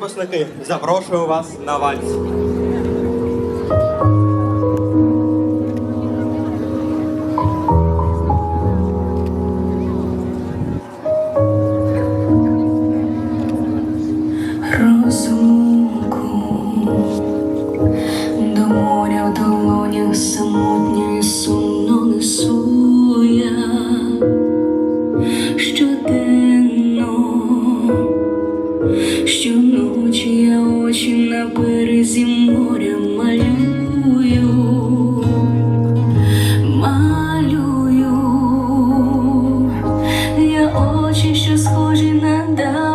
Фарбусники, запрошую вас на вальс. грязи моря молюю, молюю, Я очень еще схожий на дам.